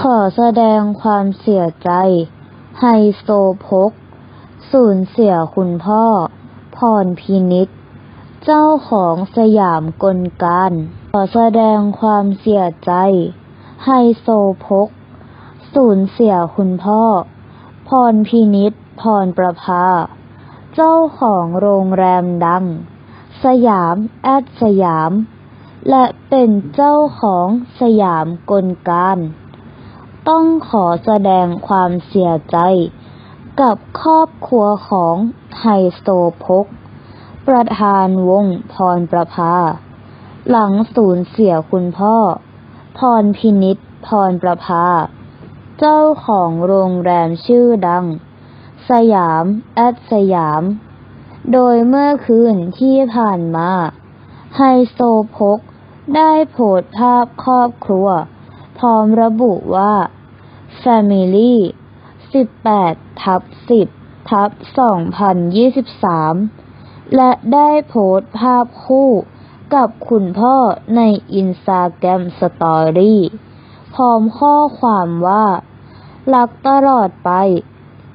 ขอแสดงความเสียใจ ไฮโซพก สูญเสียคุณพ่อ พรพินิจเจ้าของสยามกลการ ขอแสดงความเสียใจ ไฮโซพก สูญเสียคุณพ่อ พรพินิจพรประภา เจ้าของโรงแรมดัง สยามแอดสยาม และเป็นเจ้าของสยามกลการ ต้องขอแสดงความเสียใจกับครอบครัวของไฮโซพก ประธานวงพรประภา หลังสูญเสียคุณพ่อ พรพินิจพรประภา เจ้าของโรงแรมชื่อดัง สยามแอดสยาม โดยเมื่อคืนที่ผ่านมา ไฮโซพกได้โพสภาพครอบครัว ร้อมระบุว่า Family 18ทับ10ทับ2023 และได้โพสต์ภาพคู่กับคุณพ่อในอินสตาแกรมสตอรี่พร้อมข้อความว่า รักตลอดไป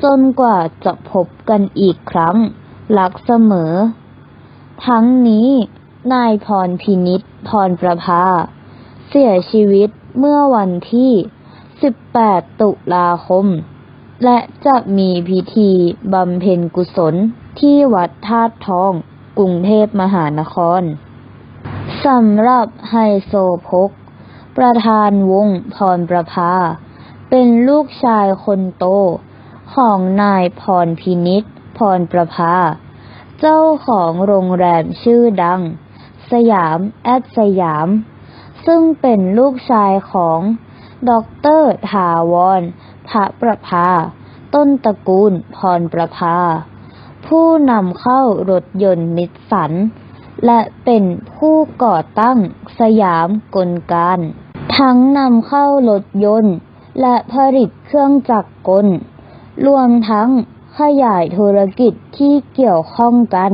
จนกว่าจะพบกันอีกครั้ง รักเสมอ ทั้งนี้ นายพรพินิจพรประภา เสียชีวิต เมื่อวันที่ 18 ตุลาคม และจะมีพิธีบำเพ็ญกุศลที่วัดธาตุทอง กรุงเทพมหานครสำหรับไฮโซพก ประธานวงพรประภา เป็นลูกชายคนโต ของนายพรพินิจพรประภา เจ้าของโรงแรมชื่อดัง สยามแอดสยาม ซึ่งเป็นลูกชายของดอกเตอรถาวรพระประภา ต้นตระกูลพรประภา ผู้นำเข้ารถยนต์นิสสัน และเป็นผู้ก่อตั้งสยามกลการ ทั้งนำเข้ารถยนต์ และผลิตเครื่องจักรกล รวมทั้งขยายธุรกิจที่เกี่ยวข้องกัน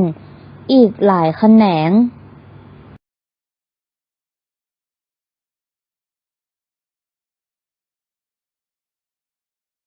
อีกหลายแขนง